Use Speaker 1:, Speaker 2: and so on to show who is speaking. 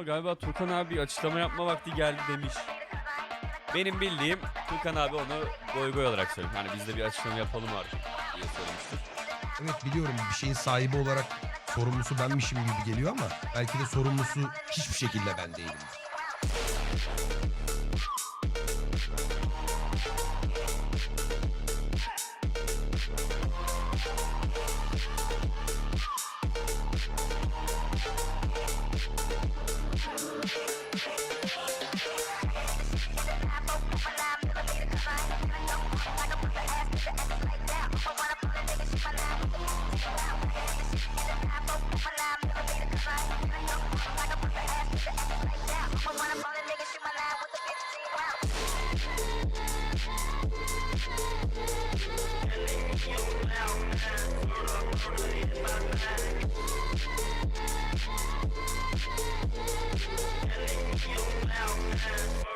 Speaker 1: ama galiba Tukan abi açıklama yapma vakti geldi demiş. Benim bildiğim Tukan abi onu goy goy olarak söylüyor. Hani biz de bir açıklama yapalım artık diye söylemiştir.
Speaker 2: Evet biliyorum bir şeyin sahibi olarak sorumlusu benmişim gibi geliyor ama belki de sorumlusu hiçbir şekilde ben değilim. Thank you.